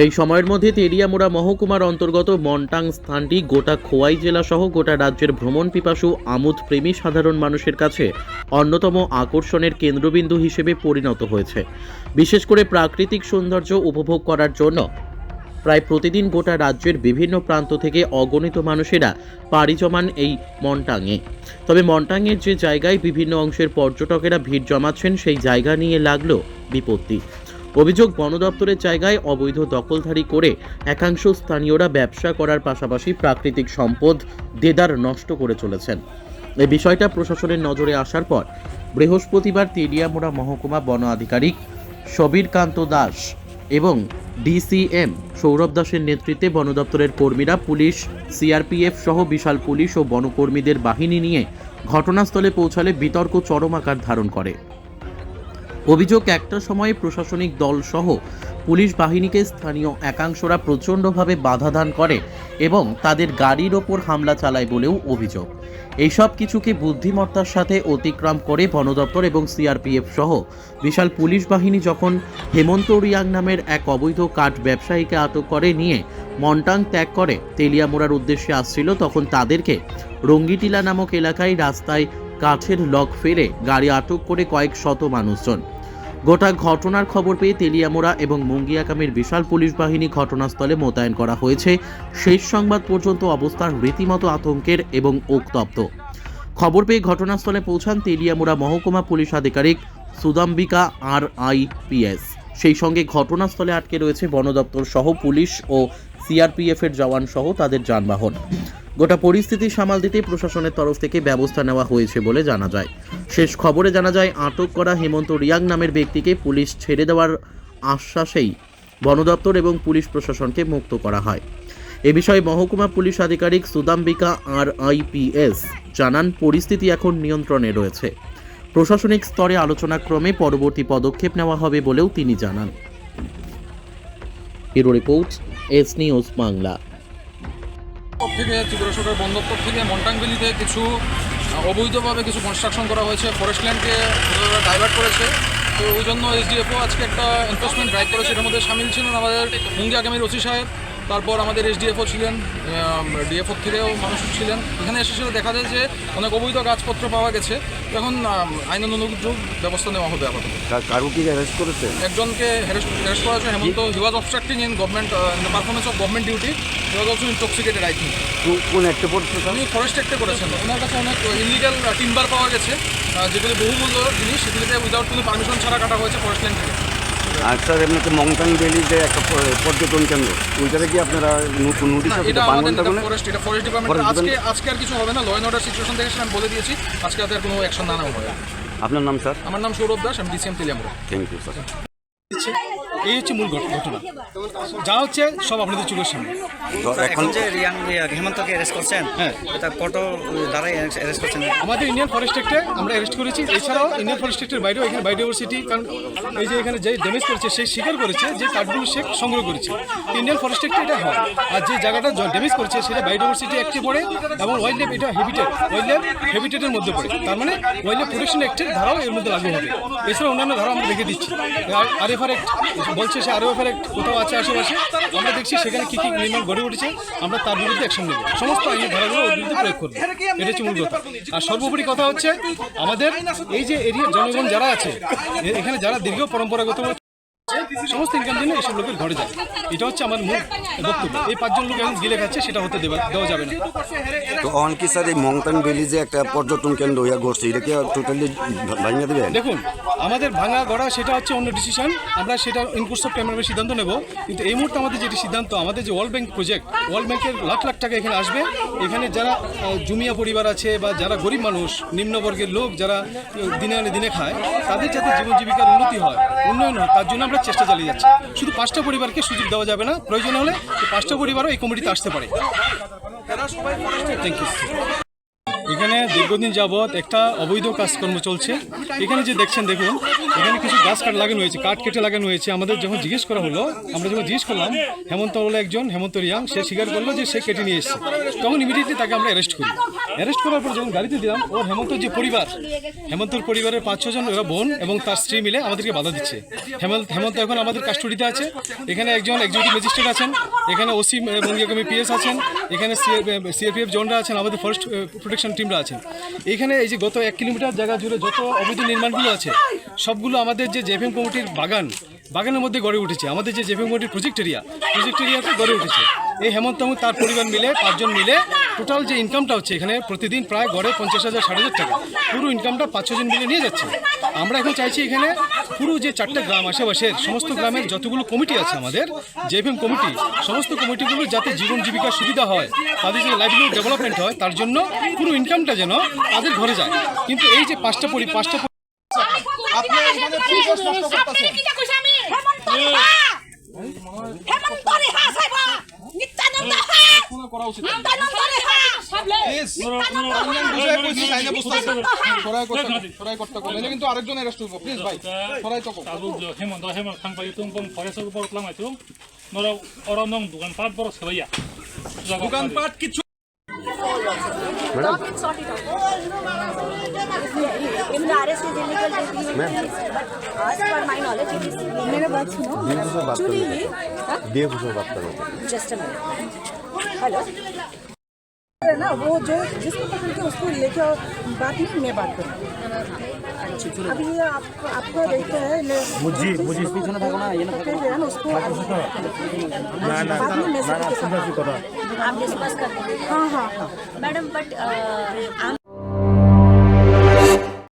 এই সময়ের মধ্যে তেলিয়ামুড়া মহকুমার অন্তর্গত মন্টাং স্থানটি গোটা খোয়াই জেলা সহ গোটা রাজ্যের ভ্রমণ পিপাসু, আমোদ প্রেমী সাধারণ মানুষের কাছে অন্যতম আকর্ষণের কেন্দ্রবিন্দু হিসেবে পরিণত হয়েছে। বিশেষ করে প্রাকৃতিক সৌন্দর্য উপভোগ করার জন্য প্রায় প্রতিদিন গোটা রাজ্যের বিভিন্ন প্রান্ত থেকে অগণিত মানুষেরা পাড়ি জমান এই মন্টাঙে। তবে মন্টাঙের যে জায়গায় বিভিন্ন অংশের পর্যটকেরা ভিড় জমাচ্ছেন, সেই জায়গা নিয়ে লাগল বিপত্তি। অভিযোগ বন দপ্তরের জায়গায় অবৈধ দখলধারী করে একাংশ স্থানীয়রা ব্যবসা করার পাশাপাশি প্রাকৃতিক সম্পদ দেদার নষ্ট করে চলেছেন। এই বিষয়টা প্রশাসনের নজরে আসার পর বৃহস্পতিবার তেলিয়ামুড়া মহকুমা বন আধিকারিক সবীরকান্ত দাস এবং ডিসিএম সৌরভ দাসের নেতৃত্বে বন দপ্তরের কর্মীরা পুলিশ, সিআরপিএফ সহ বিশাল পুলিশ ও বনকর্মীদের বাহিনী নিয়ে ঘটনাস্থলে পৌঁছালে বিতর্ক চরম আকার ধারণ করে। অভিযোগ একটা সময়ে প্রশাসনিক দল সহ পুলিশ বাহিনীকে স্থানীয় একাংশরা প্রচণ্ডভাবে বাধা দান করে এবং তাদের গাড়ির ওপর হামলা চালায় বলেও অভিযোগ। এইসব কিছুকে বুদ্ধিমত্তার সাথে অতিক্রম করে বন দপ্তর এবং সিআরপিএফ সহ বিশাল পুলিশ বাহিনী যখন হেমন্ত রিয়াং নামের এক অবৈধ কাঠ ব্যবসায়ীকে আটক করে নিয়ে মন্টাং ত্যাগ করে তেলিয়ামুড়ার উদ্দেশ্যে আসছিল, তখন তাদেরকে রঙ্গিটিলা নামক এলাকায় রাস্তায় কাঠের লক ফেলে গাড়ি আটক করে কয়েক শত মানুষজন। গোটা ঘটনার খবর পেয়ে তেলিয়ামোড়া এবং মুঙ্গিয়াকামের বিশাল পুলিশ বাহিনী ঘটনাস্থলে মোতায়েন করা হয়েছে। শেষ সংবাদ পর্যন্ত অবস্থান রীতিমতো আতঙ্কের এবং উত্তপ্ত। খবর পেয়ে ঘটনাস্থলে পৌঁছান তেলিয়ামোড়া মহকুমা পুলিশ আধিকারিক সুদাম্বিকা আর আইপিএস সেই সঙ্গে ঘটনাস্থলে আটকে রয়েছে বন দপ্তর সহ পুলিশ ও সিআরপিএফ এর জওয়ান সহ তাদের যানবাহন। গোটা পরিস্থিতি সামাল দিতে প্রশাসনের তরফ থেকে ব্যবস্থা নেওয়া হয়েছে বলে জানা যায়। শেষ খবরে জানা যায়, আটক করা হেমন্ত রিয়াং নামের ব্যক্তিকে পুলিশ ছেড়ে দেওয়ার আশ্বাসেই বন দপ্তর এবং পুলিশ প্রশাসনকে মুক্ত করা হয়। এ বিষয়ে মহকুমা পুলিশ আধিকারিক সুদাম্বিকা আর আইপিএস জানান, পরিস্থিতি এখন নিয়ন্ত্রণে রয়েছে। প্রশাসনিক স্তরে আলোচনাক্রমে পরবর্তী পদক্ষেপ নেওয়া হবে বলেও তিনি জানান। Report, S news Bangla. থেকে ত্রিপুরা সরকার বন দপ্তর থেকে মন্টাংবেলিতে কিছু অবৈধভাবে কিছু কনস্ট্রাকশন করা হয়েছে। ফরেস্ট ল্যান্ডকে ডাইভার্ট করেছে। তো ওই জন্য এসডিএফও আজকে একটা এনফোর্সমেন্ট ড্রাইভ করেছে। এটার মধ্যে সামিল ছিলেন আমাদের মুঙ্গি আগামীর ওসি সাহেব। তারপর আমাদের এসডিএফও ছিলেন ডিএফও থেকেও মানুষ ছিলেন। এখানে এসে দেখা যায় যে অনেক অবৈধ গাছপত্র পাওয়া গেছে। এখন আইন অনুযোগ ব্যবস্থা নেওয়া হবে আপাতত। কারও কি অ্যারেস্ট করেছে? একজনকে হ্যারেস্ট করা হয়েছে Hemant he was obstructing in government performance of government duty he was also intoxicated I think কোন একটা পড়ছে উনি ফরেস্ট অ্যাক্টে করেছেন। ওনার কাছে অনেক ইলিগাল টিম্বার পাওয়া গেছে। যেগুলি বহুমূল্য জিনিস সেগুলিতে উইদাউট কোনো পারমিশন ছাড়া কাটা হয়েছে ফরেস্ট ল্যান্ড থেকে। আর স্যার এমনিতে মংটাং ভ্যালি যে একটা পর্যটন কেন্দ্র ওইটাতে কি আপনারা নোটিশ এটা আমাদের মানে ফরেস্ট এটা ফরেস্ট ডিপার্টমেন্ট আজকে আজকে আর কিছু হবে না ল অ্যান্ড অর্ডার সিচুয়েশন দেখে আমি বলে দিয়েছি। আজকে আর কোনো অ্যাকশন না নেওয়া হবে। আপনার নাম স্যার? আমার নাম সৌরভ দাস আমি DCM Teliamura. Thank you sir এই হচ্ছে মূল ঘটনা। যা হচ্ছে সব আপনাদের চোখের সামনে। এখন এখন যে রিয়াং হেমন্তকে অ্যারেস্ট করছেন হ্যাঁ। এটা কত দ্বারাই অ্যারেস্ট করছেন? আমাদের ইন্ডিয়ান ফরেস্ট অ্যাক্টে আমরা অ্যারেস্ট করেছি। এছাড়াও ইন্ডিয়ান ফরেস্ট অ্যাক্টের বাইরেও এখানে বায়োডাইভার্সিটি কারণ এই যে এখানে যে ড্যামেজ করেছে সে স্বীকার করেছে যে কাঠগুলো সে সংগ্রহ করেছে। ইন্ডিয়ান ফরেস্ট অ্যাক্টে এটা হয়। আর যে জায়গাটা ড্যামেজ করেছে সেটা বায়োডাইভার্সিটি অ্যাক্টে পড়ে এবং ওয়াইল্ড লাইফ এটা হেবিটেট ওয়াইল্ড লাইফ হেবিটেটের মধ্যে পড়ে। তার মানে ওয়াইল্ড লাইফ প্রোটেকশন অ্যাক্টের ধারাও এর মধ্যে লাগু হবে। এছাড়া অন্যান্য ধারা আমরা দেখে দিচ্ছি। আর এফ আর অ্যাক্ট বলছে সে আর এফ আর অ্যাক্ট কোথাও আছে আশেপাশে? আমরা দেখছি সেখানে কী কী নির্মাণ গড়ে উঠেছে, আমরা তার বিরুদ্ধে অ্যাকশন নেব। সমস্ত আইনি ধারাগুলো ওর বিরুদ্ধে প্রয়োগ করব। এটা হচ্ছে মূল কথা। আর সর্বোপরি কথা হচ্ছে, আমাদের এই যে এরিয়ার জনগণ যারা আছে এখানে যারা দীর্ঘ পরম্পরাগত সমস্ত ইনকাম জন্য এইসব লোকের ঘরে যায়। এটা হচ্ছে আমার মূল বক্তব্য। এই পাঁচজন লোক এখন গিলে খাচ্ছে সেটা হতে দেওয়া দেওয়া যাবে না। তো অন কি স্যার এই মংটাং ভ্যালি যে একটা পর্যটন কেন্দ্র ইয়া ঘটছে এটা কি টোটালি ভাঙিয়ে দেবেন? দেখুন আমাদের ভাঙা গড়া সেটা হচ্ছে অন্য ডিসিশন আমরা সেটা ইনকোর্স অফ সিদ্ধান্ত নেব। কিন্তু এই মুহূর্তে আমাদের যেটি সিদ্ধান্ত আমাদের যে ওয়ার্ল্ড ব্যাংক প্রজেক্ট ওয়ার্ল্ড ব্যাংকের লাখ লাখ টাকা এখানে আসবে। এখানে যারা জুমিয়া পরিবার আছে বা যারা গরিব মানুষ নিম্নবর্গের লোক যারা দিনে আনে দিনে খায় তাদের যাতে জীবন জীবিকার উন্নতি হয় উন্নয়ন হয় তার জন্য আমরা চেষ্টা চালিয়ে যাচ্ছি। শুধু পাঁচটা পরিবারকে সুযোগ দেওয়া যাবে না। প্রয়োজন হলে পাঁচটা পরিবারও এই কমিটিতে আসতে পারে। থ্যাংক ইউ এখানে দীর্ঘদিন যাবৎ একটা অবৈধ কাজকর্ম চলছে। এখানে যে দেখছেন, দেখুন, এখানে কিছু গাছ কাঠ লাগানো হয়েছে, কাঠ কেটে লাগানো হয়েছে। আমাদের যখন জিজ্ঞেস করা হলো, আমরা যখন জিজ্ঞেস করলাম, হেমন্ত বলে একজন, হেমন্ত রিয়াং, সে স্বীকার করল যে সে কেটে নিয়ে এসেছে। তখন ইমিডিয়েটলি তাকে আমরা অ্যারেস্ট করি। অ্যারেস্ট করার পর যখন গাড়িতে দিলাম, ও হেমন্তর যে পরিবার, হেমন্তর পরিবারের পাঁচ ছজন ওরা বোন এবং তার স্ত্রী মিলে আমাদেরকে বাধা দিচ্ছে। হেমন্ত হেমন্ত এখন আমাদের কাস্টডিতে আছে। এখানে একজন এক্সিকিউটিভ ম্যাজিস্ট্রেট আছেন। এখানে ওসি বঙ্গীয়কর্মী পিএস আছেন। এখানে সিএপিএফ জনরা আছেন, আমাদের ফরেস্ট প্রোটেকশন টিমরা আছেন। এখানে এই যে গত এক কিলোমিটার জায়গা জুড়ে যত অবৈধ নির্মাণগুলো আছে, সবগুলো আমাদের যে জেফএম কমিটির বাগান, বাগানের মধ্যে গড়ে উঠেছে। আমাদের যে জেফএম কমিটির প্রজেক্ট এরিয়া প্রজেক্ট এরিয়াতে গড়ে উঠেছে। এই হেমন্ত তার পরিবার মিলে, পাঁচজন মিলে টোটাল যে ইনকামটা হচ্ছে, এখানে প্রতিদিন প্রায় গড়ে পঞ্চাশ হাজার, ষাট হাজার টাকা। পুরো ইনকামটা পাঁচ, ছজন মিলে নিয়ে যাচ্ছে। আমরা এখন চাইছি এখানে পুরো যে চারটে গ্রাম আশেপাশের সমস্ত গ্রামের যতগুলো কমিটি আছে আমাদের জেএফএম কমিটি সমস্ত কমিটিগুলো যাতে জীবন জীবিকার সুবিধা হয় তাদের যে লাইভলিহুড ডেভেলপমেন্ট হয় তার জন্য পুরো ইনকামটা যেন তাদের ঘরে যায়। কিন্তু এই যে পাঁচটা পরি পাঁচটা আপনি এখানে কি প্রশ্ন করতেছেন? করা। উচিত কিন্তু আরেকজন অ্যারেস্ট হইব। প্লিজ ভাই সরাই তো হেমন্ত হেমন্ত থাংপাই তুম বং ফরেস্টর উপর লামাই তুম নরাw অরং নং দোকান পাট বড় সেবাইয়া। দোকানপাট কিছু Stop मेरा बात बात हेलो हाँ? ना वो जो जिसको पकड़ के उसको लेके बात नहीं मैं बात करूँ। अभी आप, आपको देखते हैं मुझे मुझे स्पीच ना था ना ये ना पकड़ गया ना उसको तो ना ना ना आप डिस्कस करते हैं। हाँ हाँ हाँ। Madam but